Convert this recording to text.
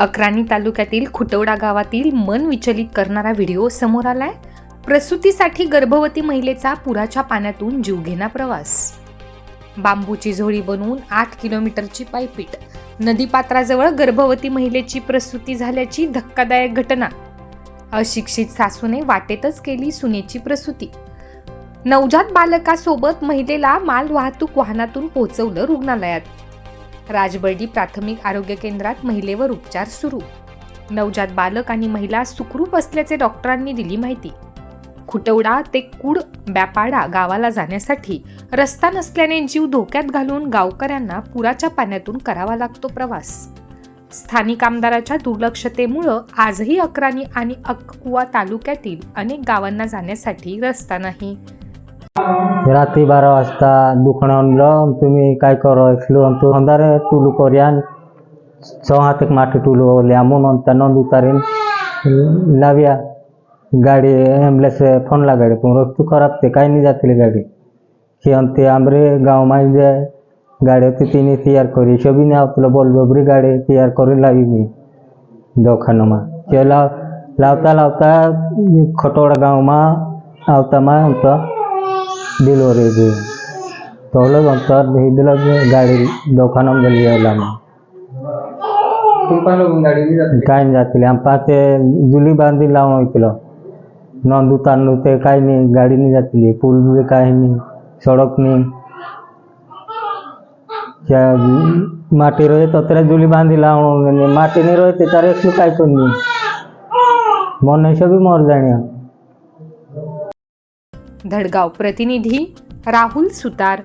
अक्राणी तालुक्यातील खुटवडा गावातील मन विचलित करणारा व्हिडिओ समोर आलाय. प्रसूतीसाठी गर्भवती महिलेचा पुराच्या पाण्यातून जीवघेणा प्रवास. बांबूची झोळी बनवून आठ किलोमीटरची पायपीट. नदीपात्राजवळ गर्भवती महिलेची प्रसूती झाल्याची धक्कादायक घटना. अशिक्षित सासूने वाटेतच केली सुनेची प्रसूती. नवजात बालकासोबत महिलेला माल वाहतूक वाहनातून पोहोचवलं रुग्णालयात. राजबर्डी प्राथमिक आरोग्य केंद्रात महिलेवर उपचार सुरू. नवजात बालक आणि महिला सुखरूप असल्याचे डॉक्टरांनी दिली माहिती. खुटवडा ते कुड ब्यापाडा गावाला जाण्यासाठी रस्ता नसल्याने जीव धोक्यात घालून गावकऱ्यांना पुराच्या पाण्यातून करावा लागतो प्रवास. स्थानिक आमदाराच्या दुर्लक्षतेमुळं आजही अकरानी आणि अक्कुवा तालुक्यातील अनेक गावांना जाण्यासाठी रस्ता नाही. राती बारा वाजता दुखणं आणलं तुम्ही काय करा ऐकलो तो अंधारे टुलू करूयान सहा हातेक माटी टुलू ओले आमून अंतर नोंद उतारीन लाव्या गाडी ॲम्ब्युलन्स फोनला गाडी पण रस्तू खराब ते काही नाही जातील गाडी की अंते आमरे गाव माहीत जाय गाडी होती तिने तयार करी शोभी नाही तुला बोलबोबरी गाडी तयार करून लावी मी दवाखानामा ते लाव लावता लावता खटोडा गावमा आवता मा आमचा डिलिव्हरी दी तवलं अंतर दिलं गाडी दवाखान्यात गेली यायला मग काय नाही जातील आम पाते जुली बांधी लावून होईल नंदू तांदू ते काही नाही गाडी नाही जातली पूल बी काही नाही सडक नाही त्या माटी रहे तत्र जुली बांधी लावून माटी नाही रहे त्याच्यावर एकलू काय करून मन नाही बी मर जाणे धडगाव प्रतिनिधी राहुल सुतार